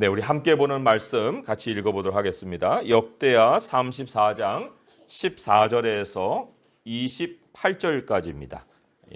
네, 우리 함께 보는 말씀 같이 읽어보도록 하겠습니다. 역대하 34장 14절에서 28절까지입니다.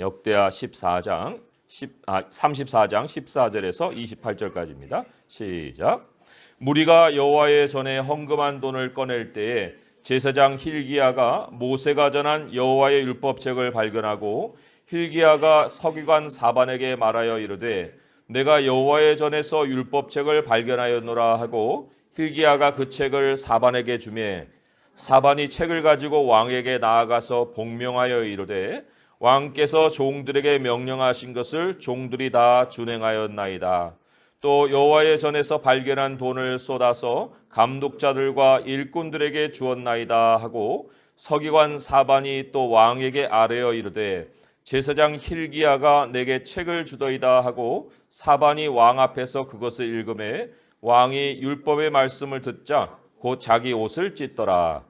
역대하 14장 10, 아, 34장 14절에서 28절까지입니다. 시작. 무리가 여호와의 전에 헌금한 돈을 꺼낼 때에 제사장 힐기야가 모세가 전한 여호와의 율법책을 발견하고 힐기야가 서기관 사반에게 말하여 이르되 내가 여호와의 전에서 율법책을 발견하였노라 하고 힐기야가 그 책을 사반에게 주매 사반이 책을 가지고 왕에게 나아가서 복명하여 이르되 왕께서 종들에게 명령하신 것을 종들이 다 준행하였나이다. 또 여호와의 전에서 발견한 돈을 쏟아서 감독자들과 일꾼들에게 주었나이다 하고 서기관 사반이 또 왕에게 아뢰어 이르되 제사장 힐기야가 내게 책을 주더이다 하고 사반이 왕 앞에서 그것을 읽음에 왕이 율법의 말씀을 듣자 곧 자기 옷을 찢더라.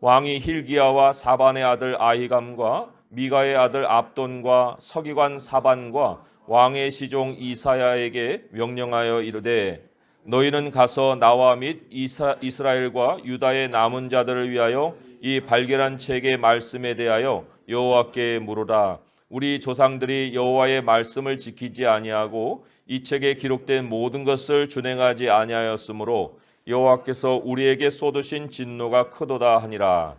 왕이 힐기야와 사반의 아들 아히감과 미가의 아들 압돈과 서기관 사반과 왕의 시종 이사야에게 명령하여 이르되 너희는 가서 나와 및 이스라엘과 유다의 남은 자들을 위하여 이 발견한 책의 말씀에 대하여 여호와께 물으라 우리 조상들이 여호와의 말씀을 지키지 아니하고 이 책에 기록된 모든 것을 준행하지 아니하였으므로 여호와께서 우리에게 쏟으신 진노가 크도다 하니라.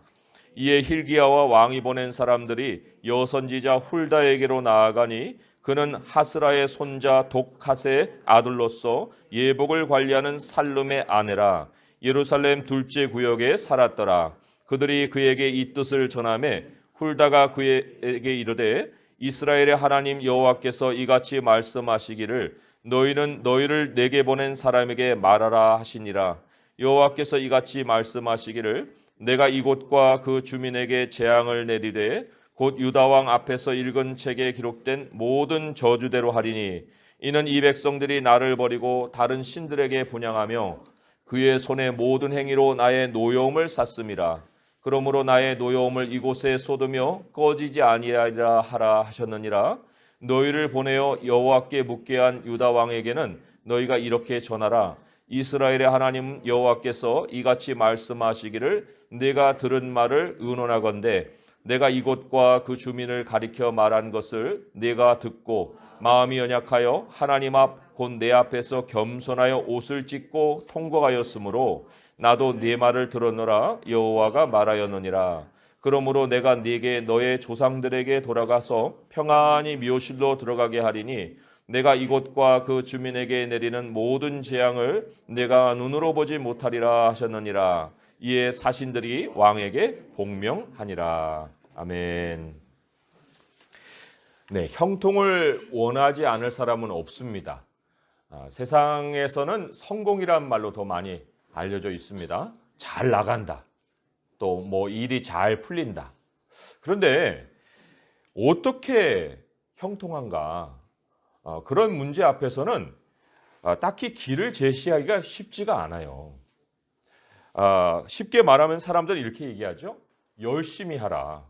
이에 힐기야와 왕이 보낸 사람들이 여선지자 훌다에게로 나아가니 그는 하스라의 손자 독하세의 아들로서 예복을 관리하는 살룸의 아내라. 예루살렘 둘째 구역에 살았더라. 그들이 그에게 이 뜻을 전하매 훌다가 그에게 이르되 이스라엘의 하나님 여호와께서 이같이 말씀하시기를 너희는 너희를 내게 보낸 사람에게 말하라 하시니라. 여호와께서 이같이 말씀하시기를 내가 이곳과 그 주민에게 재앙을 내리되 곧 유다 왕 앞에서 읽은 책에 기록된 모든 저주대로 하리니 이는 이 백성들이 나를 버리고 다른 신들에게 분양하며 그의 손의 모든 행위로 나의 노여움을 샀음이라 그러므로 나의 노여움을 이곳에 쏟으며 꺼지지 아니하리라 하라 하셨느니라. 너희를 보내어 여호와께 묻게 한 유다 왕에게는 너희가 이렇게 전하라. 이스라엘의 하나님 여호와께서 이같이 말씀하시기를 내가 들은 말을 의논하건대 내가 이곳과 그 주민을 가리켜 말한 것을 내가 듣고 마음이 연약하여 하나님 앞 곧 내 앞에서 겸손하여 옷을 찢고 통곡하였으므로 나도 네 말을 들었노라 여호와가 말하였느니라 그러므로 내가 네게 너의 조상들에게 돌아가서 평안히 묘실로 들어가게 하리니 내가 이곳과 그 주민에게 내리는 모든 재앙을 내가 눈으로 보지 못하리라 하셨느니라 이에 사신들이 왕에게 복명하니라 아멘. 네, 형통을 원하지 않을 사람은 없습니다. 아, 세상에서는 성공이란 말로 더 많이 알려져 있습니다. 잘 나간다. 또 뭐 일이 잘 풀린다. 그런데 어떻게 형통한가? 아, 그런 문제 앞에서는 아, 딱히 길을 제시하기가 쉽지가 않아요. 아, 쉽게 말하면 사람들은 이렇게 얘기하죠. 열심히 하라.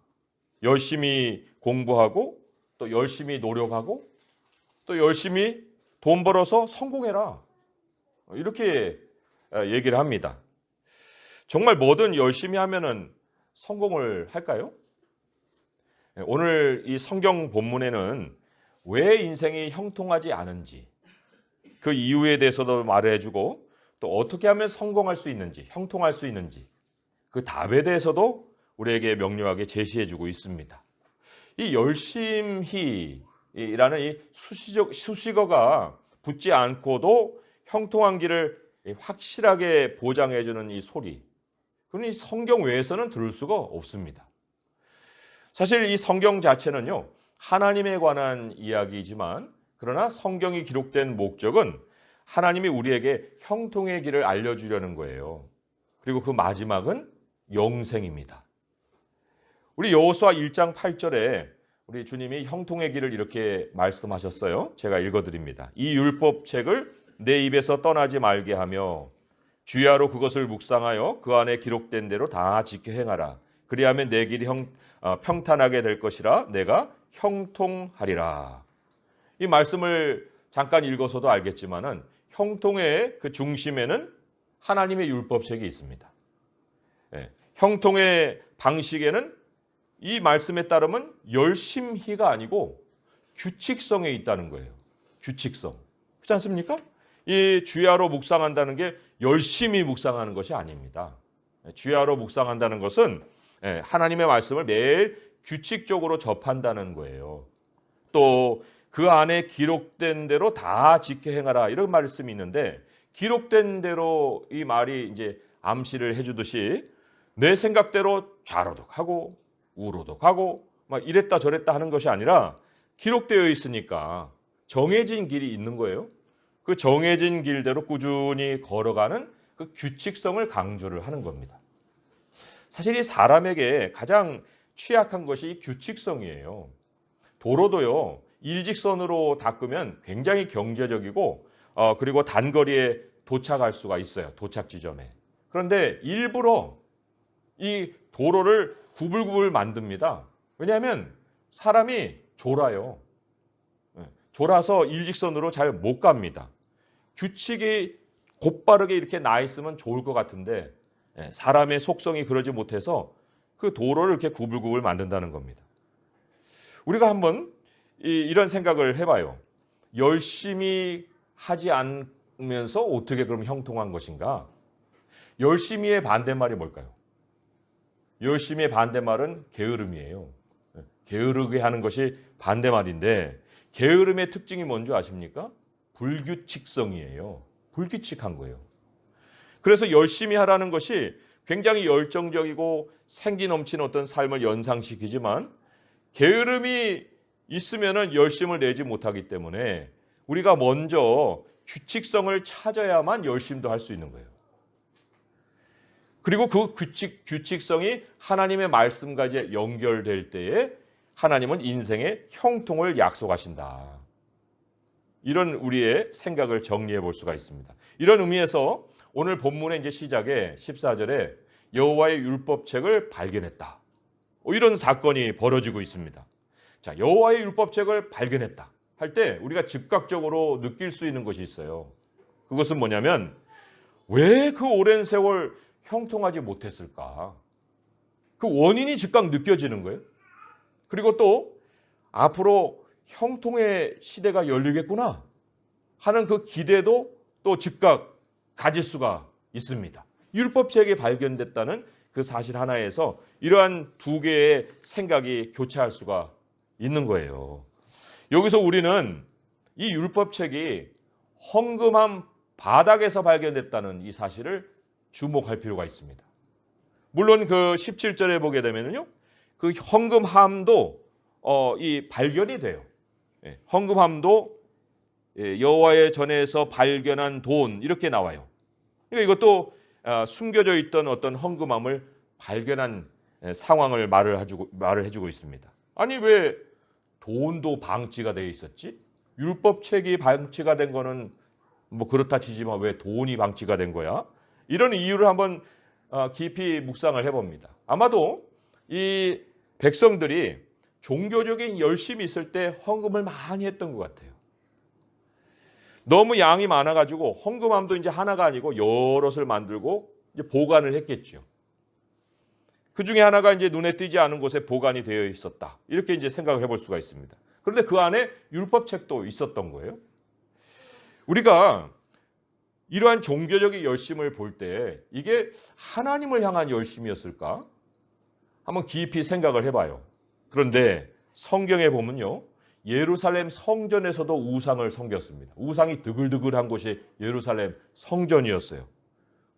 열심히 공부하고 또 열심히 노력하고 또 열심히 돈 벌어서 성공해라. 이렇게 얘기를 합니다. 정말 뭐든 열심히 하면은 성공을 할까요? 오늘 이 성경 본문에는 왜 인생이 형통하지 않은지 그 이유에 대해서도 말해주고 또 어떻게 하면 성공할 수 있는지 형통할 수 있는지 그 답에 대해서도 우리에게 명료하게 제시해주고 있습니다. 이 열심히라는 이 수시적, 수식어가 붙지 않고도 형통한 길을 확실하게 보장해주는 이 소리. 이 성경 외에서는 들을 수가 없습니다. 사실 이 성경 자체는요, 하나님에 관한 이야기이지만, 그러나 성경이 기록된 목적은 하나님이 우리에게 형통의 길을 알려주려는 거예요. 그리고 그 마지막은 영생입니다. 우리 여호수아 1장 8절에 우리 주님이 형통의 길을 이렇게 말씀하셨어요. 제가 읽어드립니다. 이 율법책을 내 입에서 떠나지 말게 하며 주야로 그것을 묵상하여 그 안에 기록된 대로 다 지켜 행하라. 그리하면 내 길이 형, 어, 평탄하게 될 것이라 내가 형통하리라. 이 말씀을 잠깐 읽어서도 알겠지만은 형통의 그 중심에는 하나님의 율법책이 있습니다. 예, 형통의 방식에는 이 말씀에 따르면 열심히가 아니고 규칙성에 있다는 거예요. 규칙성. 그렇지 않습니까? 이 주야로 묵상한다는 게 열심히 묵상하는 것이 아닙니다. 예, 주야로 묵상한다는 것은 예, 하나님의 말씀을 매일 규칙적으로 접한다는 거예요. 또 그 안에 기록된 대로 다 지켜 행하라 이런 말씀이 있는데 기록된 대로 이 말이 이제 암시를 해주듯이 내 생각대로 좌로도 가고 우로도 가고 막 이랬다 저랬다 하는 것이 아니라 기록되어 있으니까 정해진 길이 있는 거예요. 그 정해진 길대로 꾸준히 걸어가는 그 규칙성을 강조를 하는 겁니다. 사실 이 사람에게 가장 취약한 것이 이 규칙성이에요. 도로도요 일직선으로 닦으면 굉장히 경제적이고 어, 그리고 단거리에 도착할 수가 있어요. 도착 지점에. 그런데 일부러 이 도로를 구불구불 만듭니다. 왜냐하면 사람이 졸아요. 예, 졸아서 일직선으로 잘 못 갑니다. 규칙이 곧바르게 이렇게 나 있으면 좋을 것 같은데 예, 사람의 속성이 그러지 못해서 그 도로를 이렇게 구불구불 만든다는 겁니다. 우리가 한번 이, 이런 생각을 해봐요. 열심히 하지 않으면서 어떻게 그럼 형통한 것인가? 열심히의 반대말이 뭘까요? 열심히의 반대말은 게으름이에요. 예, 게으르게 하는 것이 반대말인데 게으름의 특징이 뭔지 아십니까? 불규칙성이에요. 불규칙한 거예요. 그래서 열심히 하라는 것이 굉장히 열정적이고 생기 넘치는 어떤 삶을 연상시키지만 게으름이 있으면은 열심을 내지 못하기 때문에 우리가 먼저 규칙성을 찾아야만 열심도 할 수 있는 거예요. 그리고 그 규칙, 규칙성이 하나님의 말씀까지 연결될 때에 하나님은 인생의 형통을 약속하신다. 이런 우리의 생각을 정리해 볼 수가 있습니다. 이런 의미에서 오늘 본문의 이제 시작에 14절에 여호와의 율법책을 발견했다. 뭐 이런 사건이 벌어지고 있습니다. 자, 여호와의 율법책을 발견했다. 할 때 우리가 즉각적으로 느낄 수 있는 것이 있어요. 그것은 뭐냐면 왜 그 오랜 세월 형통하지 못했을까? 그 원인이 즉각 느껴지는 거예요. 그리고 또 앞으로 형통의 시대가 열리겠구나 하는 그 기대도 또 즉각 가질 수가 있습니다. 율법책이 발견됐다는 그 사실 하나에서 이러한 두 개의 생각이 교차할 수가 있는 거예요. 여기서 우리는 이 율법책이 헝금한 바닥에서 발견됐다는 이 사실을 주목할 필요가 있습니다. 물론 그 17절에 보게 되면요. 그 헝금함도 어, 이 발견이 돼요. 예, 헝금함도 예, 여호와의 전에서 발견한 돈 이렇게 나와요. 그러니까 이것도 아, 숨겨져 있던 어떤 헝금함을 발견한 예, 상황을 말을 해주고 말을 해주고 있습니다. 아니 왜 돈도 방치가 되어 있었지? 율법 책이 방치가 된 거는 뭐 그렇다 치지만 왜 돈이 방치가 된 거야? 이런 이유를 한번 어, 깊이 묵상을 해봅니다. 아마도 이 백성들이 종교적인 열심이 있을 때 헌금을 많이 했던 것 같아요. 너무 양이 많아가지고 헌금함도 이제 하나가 아니고 여럿을 만들고 이제 보관을 했겠죠. 그 중에 하나가 이제 눈에 띄지 않은 곳에 보관이 되어 있었다. 이렇게 이제 생각을 해볼 수가 있습니다. 그런데 그 안에 율법책도 있었던 거예요. 우리가 이러한 종교적인 열심을 볼 때 이게 하나님을 향한 열심이었을까? 한번 깊이 생각을 해봐요. 그런데 성경에 보면요. 예루살렘 성전에서도 우상을 섬겼습니다. 우상이 드글드글한 곳이 예루살렘 성전이었어요.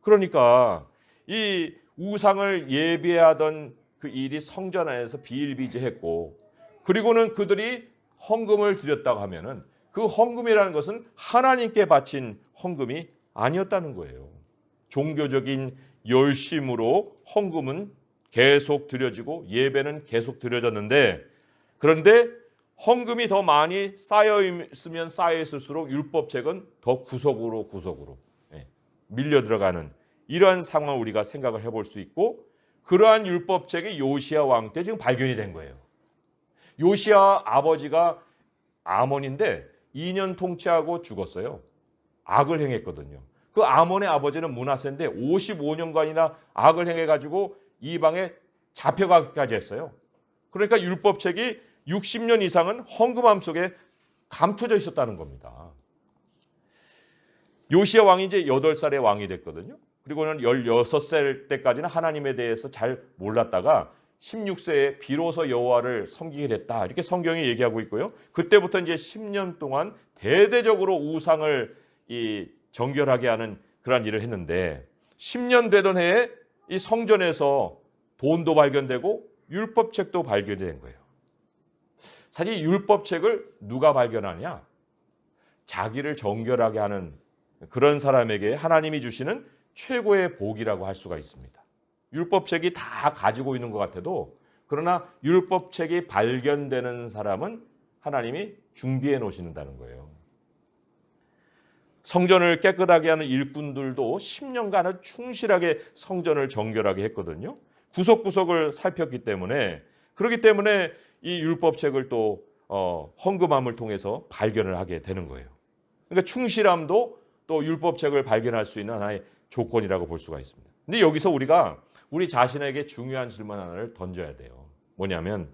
그러니까 이 우상을 예배하던 그 일이 성전 안에서 비일비재했고 그리고는 그들이 헌금을 드렸다고 하면은 그 헌금이라는 것은 하나님께 바친 헌금이 아니었다는 거예요. 종교적인 열심으로 헌금은 계속 드려지고 예배는 계속 드려졌는데 그런데 헌금이 더 많이 쌓여 있으면 쌓여 있을수록 율법책은 더 구석으로 구석으로 예, 밀려 들어가는 이러한 상황을 우리가 생각을 해볼 수 있고 그러한 율법책이 요시아 왕 때 지금 발견이 된 거예요. 요시아 아버지가 아몬인데 2년 통치하고 죽었어요. 악을 행했거든요. 그 아몬의 아버지는 문하세인데 55년간이나 악을 행해 가지고 이방에 잡혀가기까지 했어요. 그러니까 율법책이 60년 이상은 헝금함 속에 감춰져 있었다는 겁니다. 요시아 왕이 이제 8살의 왕이 됐거든요. 그리고는 16살 때까지는 하나님에 대해서 잘 몰랐다가 16세에 비로소 여호와를 섬기게 됐다. 이렇게 성경이 얘기하고 있고요. 그때부터 이제 10년 동안 대대적으로 우상을 이 정결하게 하는 그러한 일을 했는데 10년 되던 해에 이 성전에서 돈도 발견되고 율법책도 발견된 거예요. 사실 율법책을 누가 발견하냐? 자기를 정결하게 하는 그런 사람에게 하나님이 주시는 최고의 복이라고 할 수가 있습니다. 율법책이 다 가지고 있는 것 같아도 그러나 율법책이 발견되는 사람은 하나님이 준비해 놓으신다는 거예요. 성전을 깨끗하게 하는 일꾼들도 10년간은 충실하게 성전을 정결하게 했거든요. 구석구석을 살폈기 때문에 그렇기 때문에 이 율법책을 또 어, 헌금함을 통해서 발견을 하게 되는 거예요. 그러니까 충실함도 또 율법책을 발견할 수 있는 하나의 조건이라고 볼 수가 있습니다. 근데 여기서 우리가 우리 자신에게 중요한 질문 하나를 던져야 돼요. 뭐냐면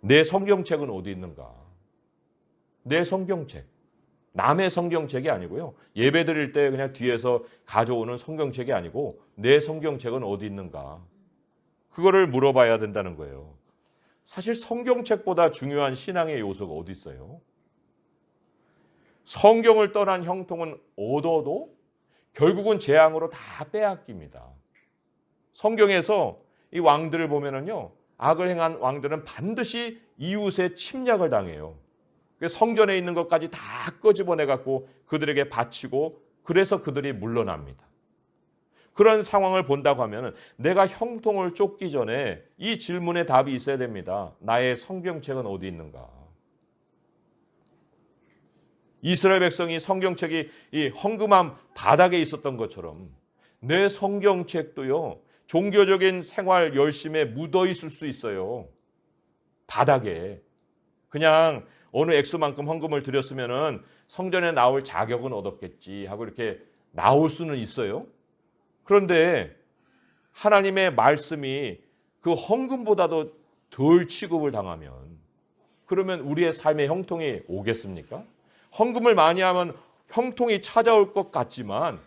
내 성경책은 어디 있는가? 내 성경책. 남의 성경책이 아니고요. 예배 드릴 때 그냥 뒤에서 가져오는 성경책이 아니고 내 성경책은 어디 있는가? 그거를 물어봐야 된다는 거예요. 사실 성경책보다 중요한 신앙의 요소가 어디 있어요? 성경을 떠난 형통은 얻어도 결국은 재앙으로 다 빼앗깁니다. 성경에서 이 왕들을 보면은요, 악을 행한 왕들은 반드시 이웃의 침략을 당해요. 그래서 성전에 있는 것까지 다 끄집어내 갖고 그들에게 바치고 그래서 그들이 물러납니다. 그런 상황을 본다고 하면 내가 형통을 쫓기 전에 이 질문에 답이 있어야 됩니다. 나의 성경책은 어디 있는가? 이스라엘 백성이 성경책이 이 헝금함 바닥에 있었던 것처럼 내 성경책도요 종교적인 생활 열심에 묻어 있을 수 있어요. 바닥에 그냥 어느 액수만큼 헌금을 드렸으면은 성전에 나올 자격은 얻었겠지 하고 이렇게 나올 수는 있어요. 그런데 하나님의 말씀이 그 헌금보다도 덜 취급을 당하면 그러면 우리의 삶의 형통이 오겠습니까? 헌금을 많이 하면 형통이 찾아올 것 같지만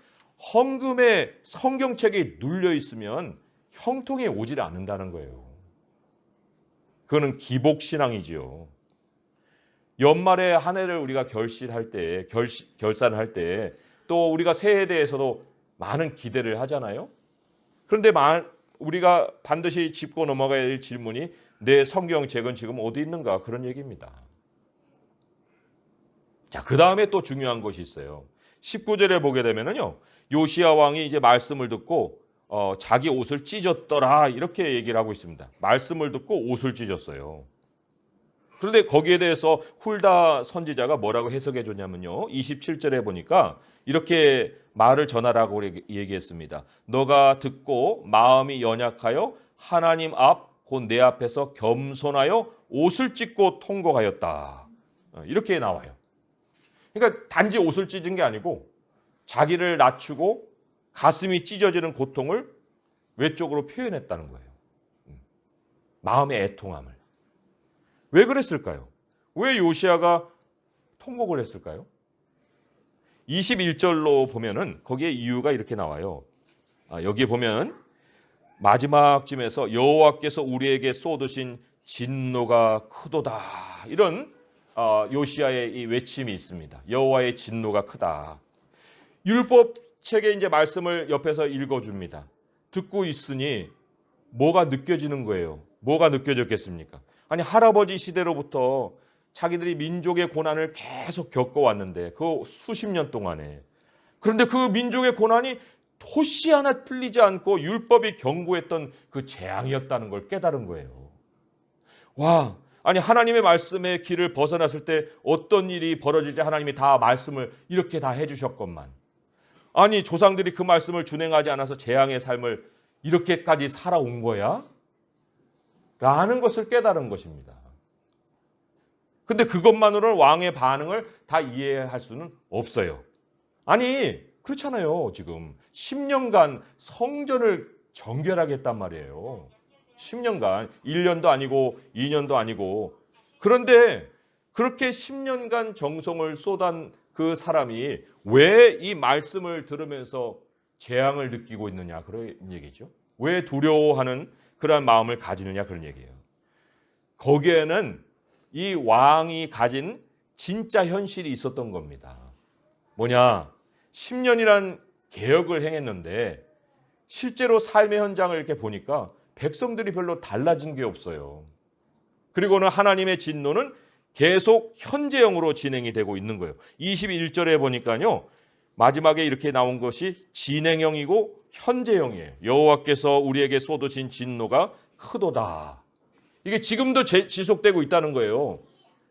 헌금에 성경책이 눌려 있으면 형통이 오질 않는다는 거예요. 그거는 기복 신앙이지요. 연말에 한 해를 우리가 결실할 때, 결시, 결산을 할 때, 또 우리가 새해에 대해서도 많은 기대를 하잖아요. 그런데 우리가 반드시 짚고 넘어가야 할 질문이 내 성경 책은 지금 어디 있는가 그런 얘기입니다. 자, 그 다음에 또 중요한 것이 있어요. 19절에 보게 되면은요, 요시아 왕이 이제 말씀을 듣고 어, 자기 옷을 찢었더라 이렇게 얘기를 하고 있습니다. 말씀을 듣고 옷을 찢었어요. 그런데 거기에 대해서 훌다 선지자가 뭐라고 해석해 줬냐면요. 27절에 보니까 이렇게 말을 전하라고 얘기했습니다. 너가 듣고 마음이 연약하여 하나님 앞 곧 내 앞에서 겸손하여 옷을 찢고 통곡하였다. 어, 이렇게 나와요. 그러니까 단지 옷을 찢은 게 아니고 자기를 낮추고 가슴이 찢어지는 고통을 외적으로 표현했다는 거예요. 음. 마음의 애통함을. 왜 그랬을까요? 왜 요시아가 통곡을 했을까요? 21절로 보면은 거기에 이유가 이렇게 나와요. 아, 여기에 보면 마지막쯤에서 여호와께서 우리에게 쏟으신 진노가 크도다 이런 어, 요시아의 이 외침이 있습니다. 여호와의 진노가 크다. 율법 책에 이제 말씀을 옆에서 읽어줍니다. 듣고 있으니 뭐가 느껴지는 거예요. 뭐가 느껴졌겠습니까? 아니 할아버지 시대로부터 자기들이 민족의 고난을 계속 겪어왔는데 그 수십 년 동안에 그런데 그 민족의 고난이 토시 하나 틀리지 않고 율법이 경고했던 그 재앙이었다는 걸 깨달은 거예요. 와, 아니 하나님의 말씀의 길을 벗어났을 때 어떤 일이 벌어질지 하나님이 다 말씀을 이렇게 다 해주셨건만 아니 조상들이 그 말씀을 준행하지 않아서 재앙의 삶을 이렇게까지 살아온 거야? 라는 것을 깨달은 것입니다. 근데 그것만으로는 왕의 반응을 다 이해할 수는 없어요. 아니 그렇잖아요. 지금 10년간 성전을 정결하겠단 말이에요. 10년간 1년도 아니고 2년도 아니고 그런데 그렇게 10년간 정성을 쏟은 그 사람이 왜 이 말씀을 들으면서 재앙을 느끼고 있느냐 그런 얘기죠. 왜 두려워하는 그러한 마음을 가지느냐 그런 얘기예요. 거기에는 이 왕이 가진 진짜 현실이 있었던 겁니다. 뭐냐? 10년이란 개혁을 행했는데 실제로 삶의 현장을 이렇게 보니까 백성들이 별로 달라진 게 없어요. 그리고는 하나님의 진노는 계속 현재형으로 진행이 되고 있는 거예요. 21절에 보니까요. 마지막에 이렇게 나온 것이 진행형이고 현재형이에요. 여호와께서 우리에게 쏟으신 진노가 크도다. 이게 지금도 제- 지속되고 있다는 거예요.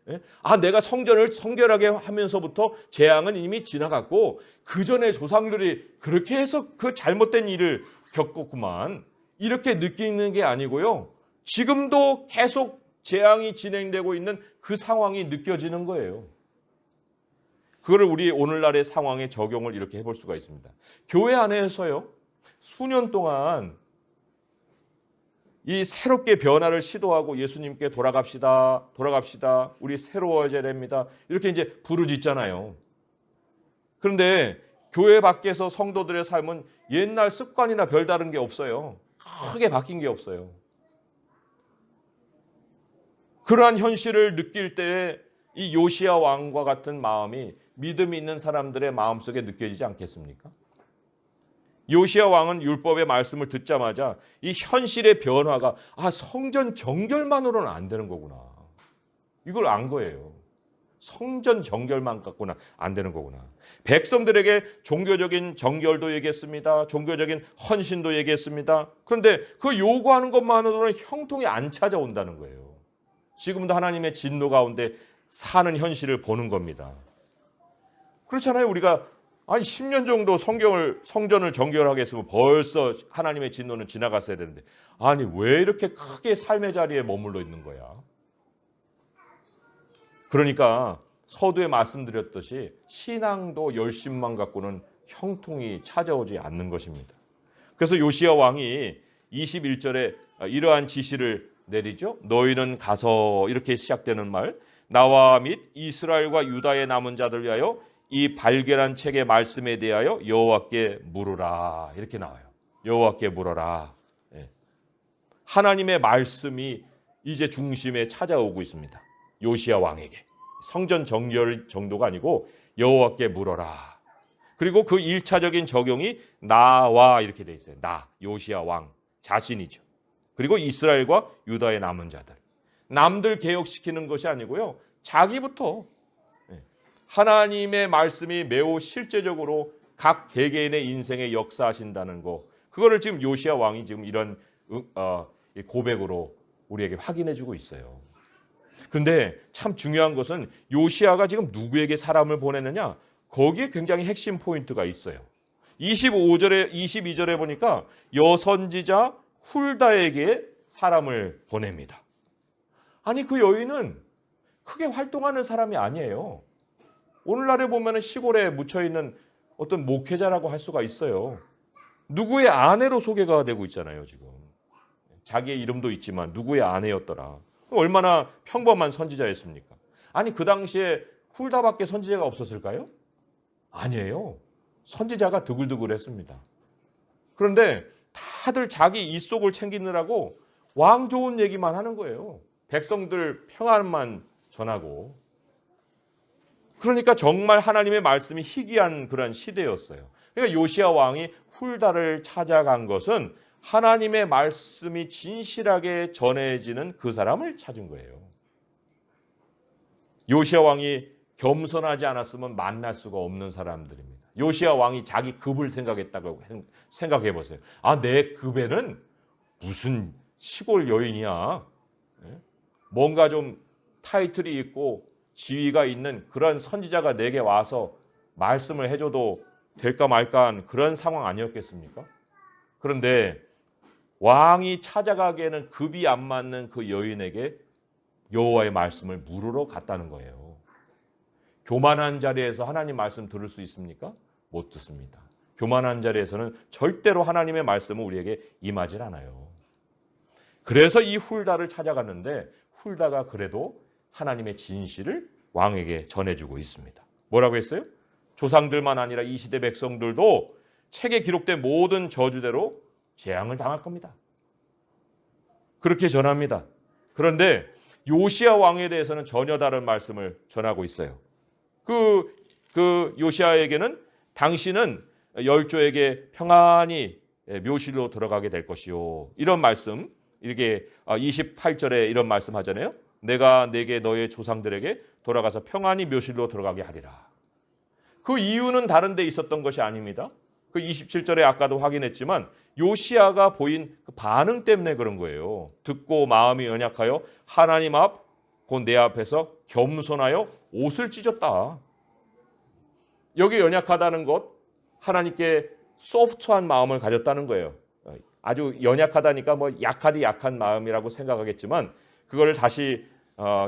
예? 아, 내가 성전을 성결하게 하면서부터 재앙은 이미 지나갔고 그 전에 조상들이 그렇게 해서 그 잘못된 일을 겪었구만. 이렇게 느끼는 게 아니고요. 지금도 계속 재앙이 진행되고 있는 그 상황이 느껴지는 거예요. 그거를 우리 오늘날의 상황에 적용을 이렇게 해볼 수가 있습니다. 교회 안에서요, 수년 동안 이 새롭게 변화를 시도하고 예수님께 돌아갑시다, 돌아갑시다, 우리 새로워져야 됩니다. 이렇게 이제 부르짖잖아요. 그런데 교회 밖에서 성도들의 삶은 옛날 습관이나 별다른 게 없어요. 크게 바뀐 게 없어요. 그러한 현실을 느낄 때에 이 요시야 왕과 같은 마음이 믿음이 있는 사람들의 마음속에 느껴지지 않겠습니까? 요시야 왕은 율법의 말씀을 듣자마자 이 현실의 변화가 아 성전 정결만으로는 안 되는 거구나. 이걸 안 거예요. 성전 정결만 갖고는 안 되는 거구나. 백성들에게 종교적인 정결도 얘기했습니다. 종교적인 헌신도 얘기했습니다. 그런데 그 요구하는 것만으로는 형통이 안 찾아온다는 거예요. 지금도 하나님의 진노 가운데 사는 현실을 보는 겁니다. 그렇잖아요. 우리가 아니 10년 정도 성경을 성전을 정결하게 했으면 벌써 하나님의 진노는 지나갔어야 되는데 아니 왜 이렇게 크게 삶의 자리에 머물러 있는 거야? 그러니까 서두에 말씀드렸듯이 신앙도 열심만 갖고는 형통이 찾아오지 않는 것입니다. 그래서 요시야 왕이 21절에 이러한 지시를 내리죠. 너희는 가서 이렇게 시작되는 말 나와 및 이스라엘과 유다의 남은 자들 위하여 이 발견한 책의 말씀에 대하여 여호와께 물으라 이렇게 나와요. 여호와께 물어라. 예. 하나님의 말씀이 이제 중심에 찾아오고 있습니다. 요시야 왕에게 성전 정결 정도가 아니고 여호와께 물어라. 그리고 그 1차적인 적용이 나와 이렇게 돼 있어요. 나 요시야 왕 자신이죠. 그리고 이스라엘과 유다의 남은 자들. 남들 개혁시키는 것이 아니고요. 자기부터 예. 하나님의 말씀이 매우 실제적으로 각 개개인의 인생에 역사하신다는 거. 그거를 지금 요시야 왕이 지금 이런 응- 어, 이 고백으로 우리에게 확인해 주고 있어요. 그런데 참 중요한 것은 요시아가 지금 누구에게 사람을 보내느냐? 거기에 굉장히 핵심 포인트가 있어요. 25절에 22절에 보니까 여선지자 훌다에게 사람을 보냅니다. 아니 그 여인은 크게 활동하는 사람이 아니에요. 오늘날에 보면 시골에 묻혀 있는 어떤 목회자라고 할 수가 있어요. 누구의 아내로 소개가 되고 있잖아요, 지금. 자기의 이름도 있지만 누구의 아내였더라. 얼마나 평범한 선지자였습니까? 아니 그 당시에 훌다밖에 선지자가 없었을까요? 아니에요. 선지자가 드글드글했습니다. 그런데 다들 자기 이 속을 챙기느라고 왕 좋은 얘기만 하는 거예요. 백성들 평안만 전하고. 그러니까 정말 하나님의 말씀이 희귀한 그런 시대였어요. 그러니까 요시아 왕이 훌다를 찾아간 것은 하나님의 말씀이 진실하게 전해지는 그 사람을 찾은 거예요. 요시아 왕이 겸손하지 않았으면 만날 수가 없는 사람들입니다. 요시아 왕이 자기 급을 생각했다고 생각해 보세요. 아, 내 급에는 무슨 시골 여인이야. 예? 뭔가 좀 타이틀이 있고 지위가 있는 그런 선지자가 내게 와서 말씀을 해줘도 될까 말까 한 그런 상황 아니었겠습니까? 그런데 왕이 찾아가기에는 급이 안 맞는 그 여인에게 여호와의 말씀을 물으러 갔다는 거예요. 교만한 자리에서 하나님 말씀 들을 수 있습니까? 못 듣습니다. 교만한 자리에서는 절대로 하나님의 말씀은 우리에게 임하질 않아요. 그래서 이 훌다를 찾아갔는데 훌다가 그래도 하나님의 진실을 왕에게 전해주고 있습니다. 뭐라고 했어요? 조상들만 아니라 이 시대 백성들도 책에 기록된 모든 저주대로 재앙을 당할 겁니다. 그렇게 전합니다. 그런데 요시아 왕에 대해서는 전혀 다른 말씀을 전하고 있어요. 그, 그 요시아에게는 당신은 열조에게 평안히 묘실로 들어가게 될 것이요. 이런 말씀, 이렇게 28절에 이런 말씀 하잖아요. 내가 내게 너의 조상들에게 돌아가서 평안히 묘실로 들어가게 하리라. 그 이유는 다른 데 있었던 것이 아닙니다. 그 27절에 아까도 확인했지만 요시아가 보인 그 반응 때문에 그런 거예요. 듣고 마음이 연약하여 하나님 앞, 곧 내 앞에서 겸손하여 옷을 찢었다. 여기 연약하다는 것, 하나님께 소프트한 마음을 가졌다는 거예요. 아주 연약하다니까 뭐 약하디 약한 마음이라고 생각하겠지만 그걸 다시 어,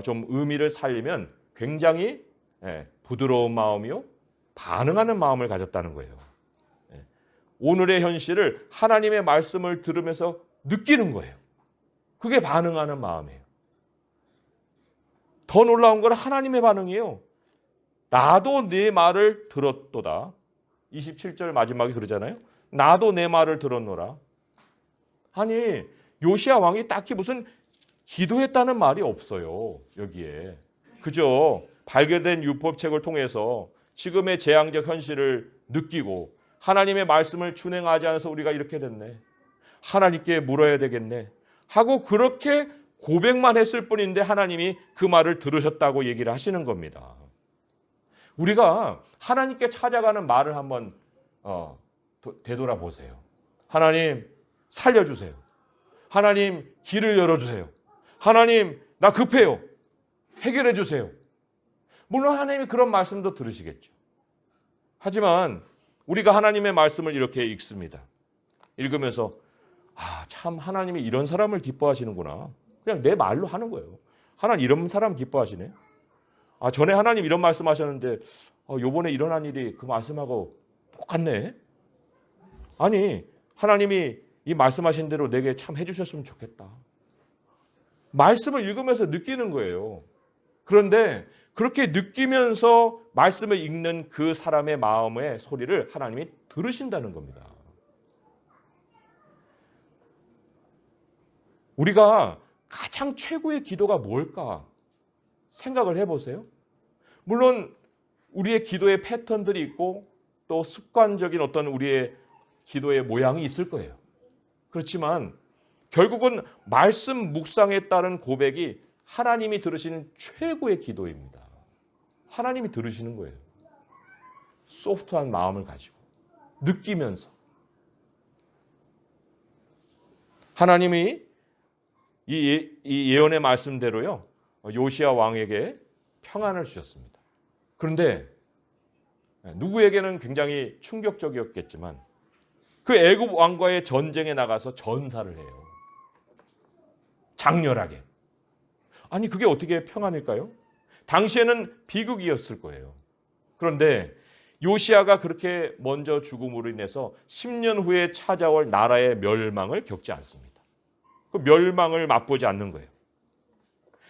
좀 의미를 살리면 굉장히 예, 부드러운 마음이요 반응하는 마음을 가졌다는 거예요. 예. 오늘의 현실을 하나님의 말씀을 들으면서 느끼는 거예요. 그게 반응하는 마음이에요. 더 놀라운 건 하나님의 반응이에요. 나도 네 말을 들었도다. 27절 마지막에 그러잖아요. 나도 내 말을 들었노라. 아니 요시아 왕이 딱히 무슨 기도했다는 말이 없어요. 여기에. 그죠? 발견된 율법책을 통해서 지금의 재앙적 현실을 느끼고 하나님의 말씀을 준행하지 않아서 우리가 이렇게 됐네. 하나님께 물어야 되겠네. 하고 그렇게 고백만 했을 뿐인데 하나님이 그 말을 들으셨다고 얘기를 하시는 겁니다. 우리가 하나님께 찾아가는 말을 한번 어, 되돌아 보세요. 하나님 살려주세요. 하나님 길을 열어주세요. 하나님 나 급해요. 해결해 주세요. 물론 하나님이 그런 말씀도 들으시겠죠. 하지만 우리가 하나님의 말씀을 이렇게 읽습니다. 읽으면서 아, 참 하나님이 이런 사람을 기뻐하시는구나. 그냥 내 말로 하는 거예요. 하나님 이런 사람 기뻐하시네. 아, 전에 하나님 이런 말씀하셨는데 어, 요번에 일어난 일이 그 말씀하고 똑같네. 아니, 하나님이 이 말씀하신 대로 내게 참 해주셨으면 좋겠다. 말씀을 읽으면서 느끼는 거예요. 그런데 그렇게 느끼면서 말씀을 읽는 그 사람의 마음의 소리를 하나님이 들으신다는 겁니다. 우리가 가장 최고의 기도가 뭘까 생각을 해보세요. 물론 우리의 기도의 패턴들이 있고 또 습관적인 어떤 우리의 기도의 모양이 있을 거예요. 그렇지만 결국은 말씀 묵상에 따른 고백이 하나님이 들으시는 최고의 기도입니다. 하나님이 들으시는 거예요. 소프트한 마음을 가지고 느끼면서 하나님이 이, 이 예언의 말씀대로요 요시아 왕에게 평안을 주셨습니다. 그런데 누구에게는 굉장히 충격적이었겠지만 그 애굽 왕과의 전쟁에 나가서 전사를 해요. 장렬하게. 아니 그게 어떻게 평안일까요? 당시에는 비극이었을 거예요. 그런데 요시아가 그렇게 먼저 죽음으로 인해서 10년 후에 찾아올 나라의 멸망을 겪지 않습니다. 그 멸망을 맛보지 않는 거예요.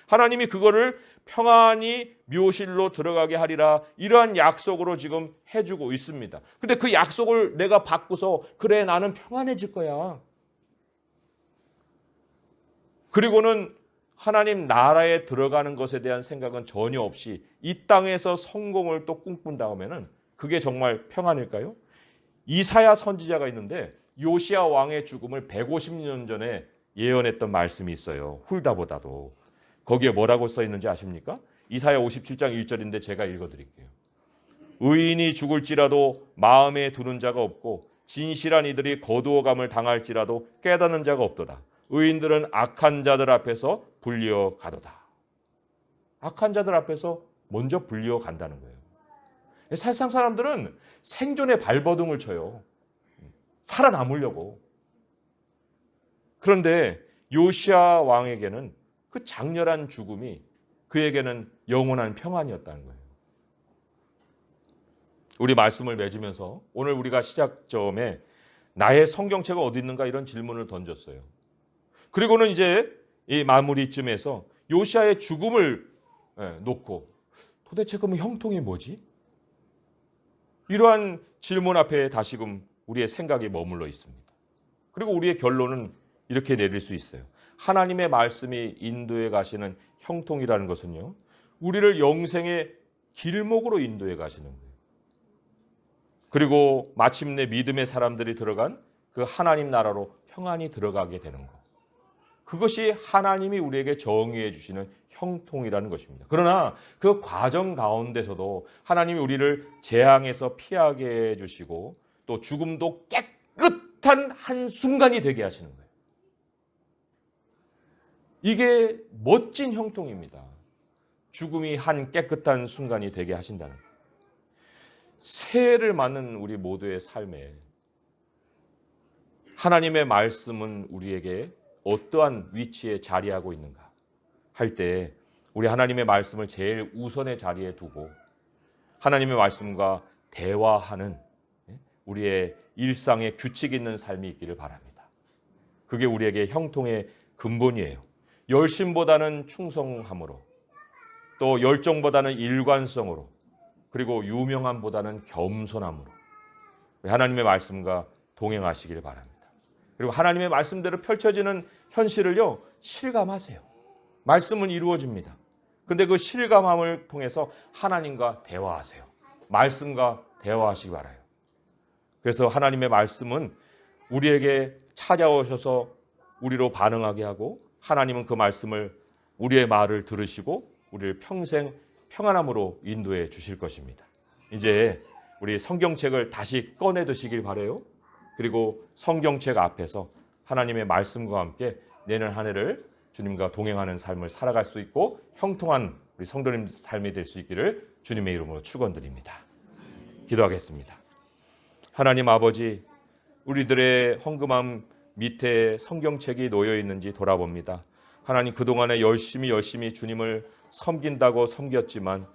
하나님이 그거를 평안히 묘실로 들어가게 하리라 이러한 약속으로 지금 해주고 있습니다. 근데 그 약속을 내가 받고서 그래 나는 평안해질 거야. 그리고는 하나님 나라에 들어가는 것에 대한 생각은 전혀 없이 이 땅에서 성공을 또 꿈꾼다 하면은 그게 정말 평안일까요? 이사야 선지자가 있는데 요시아 왕의 죽음을 150년 전에 예언했던 말씀이 있어요. 훌다보다도. 거기에 뭐라고 써 있는지 아십니까? 이사야 57장 1절인데 제가 읽어 드릴게요. 의인이 죽을지라도 마음에 두는 자가 없고 진실한 이들이 거두어감을 당할지라도 깨닫는 자가 없도다. 의인들은 악한 자들 앞에서 불리어 가도다. 악한 자들 앞에서 먼저 불리어 간다는 거예요. 사실상 사람들은 생존의 발버둥을 쳐요. 살아남으려고. 그런데 요시아 왕에게는 그 장렬한 죽음이 그에게는 영원한 평안이었다는 거예요. 우리 말씀을 맺으면서 오늘 우리가 시작점에 나의 성경책은 어디 있는가 이런 질문을 던졌어요. 그리고는 이제 이 마무리쯤에서 요시아의 죽음을 예, 놓고 도대체 그럼 형통이 뭐지? 이러한 질문 앞에 다시금 우리의 생각이 머물러 있습니다. 그리고 우리의 결론은 이렇게 내릴 수 있어요. 하나님의 말씀이 인도해 가시는 형통이라는 것은요. 우리를 영생의 길목으로 인도해 가시는 거예요. 그리고 마침내 믿음의 사람들이 들어간 그 하나님 나라로 평안히 들어가게 되는 것. 그것이 하나님이 우리에게 정의해 주시는 형통이라는 것입니다. 그러나 그 과정 가운데서도 하나님이 우리를 재앙에서 피하게 해 주시고 또 죽음도 깨끗한 한 순간이 되게 하시는 거예요. 이게 멋진 형통입니다. 죽음이 한 깨끗한 순간이 되게 하신다는 거예요. 새해를 맞는 우리 모두의 삶에 하나님의 말씀은 우리에게 어떠한 위치에 자리하고 있는가 할 때 우리 하나님의 말씀을 제일 우선의 자리에 두고 하나님의 말씀과 대화하는 우리의 일상의 규칙 있는 삶이 있기를 바랍니다. 그게 우리에게 형통의 근본이에요. 열심보다는 충성함으로 또 열정보다는 일관성으로 그리고 유명함보다는 겸손함으로 하나님의 말씀과 동행하시길 바랍니다. 그리고 하나님의 말씀대로 펼쳐지는 현실을요 실감하세요. 말씀은 이루어집니다. 근데 그 실감함을 통해서 하나님과 대화하세요. 말씀과 대화하시기 바라요. 그래서 하나님의 말씀은 우리에게 찾아오셔서 우리로 반응하게 하고 하나님은 그 말씀을 우리의 말을 들으시고 우리를 평생 평안함으로 인도해 주실 것입니다. 이제 우리 성경책을 다시 꺼내 드시길 바래요. 그리고 성경책 앞에서 하나님의 말씀과 함께 내년 한 해를 주님과 동행하는 삶을 살아갈 수 있고 형통한 우리 성도님 삶이 될 수 있기를 주님의 이름으로 축원드립니다. 기도하겠습니다. 하나님 아버지 우리들의 헌금함 밑에 성경책이 놓여 있는지 돌아봅니다. 하나님 그동안에 열심히 열심히 주님을 섬긴다고 섬겼지만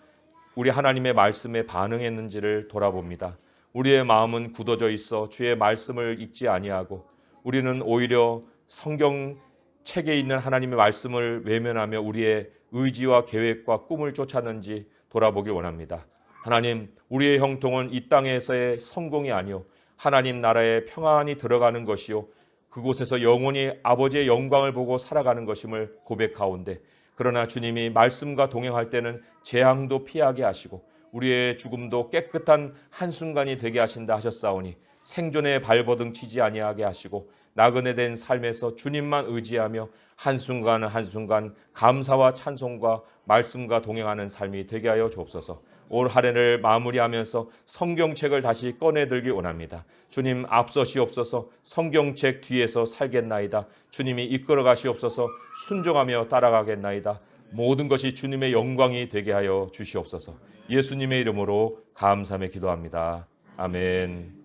우리 하나님의 말씀에 반응했는지를 돌아봅니다. 우리의 마음은 굳어져 있어 주의 말씀을 읽지 아니하고 우리는 오히려 성경 책에 있는 하나님의 말씀을 외면하며 우리의 의지와 계획과 꿈을 쫓았는지 돌아보길 원합니다. 하나님, 우리의 형통은 이 땅에서의 성공이 아니요 하나님 나라에 평안히 들어가는 것이요 그곳에서 영원히 아버지의 영광을 보고 살아가는 것임을 고백하온데 그러나 주님이 말씀과 동행할 때는 재앙도 피하게 하시고 우리의 죽음도 깨끗한 한순간이 되게 하신다 하셨사오니 생존의 발버둥 치지 아니하게 하시고 나그네 된 삶에서 주님만 의지하며 한순간 한순간 감사와 찬송과 말씀과 동행하는 삶이 되게 하여 주옵소서. 올 한해를 마무리하면서 성경책을 다시 꺼내 들기 원합니다. 주님 앞서시옵소서 성경책 뒤에서 살겠나이다. 주님이 이끌어 가시옵소서 순종하며 따라가겠나이다. 모든 것이 주님의 영광이 되게 하여 주시옵소서. 예수님의 이름으로 감사하며 기도합니다. 아멘.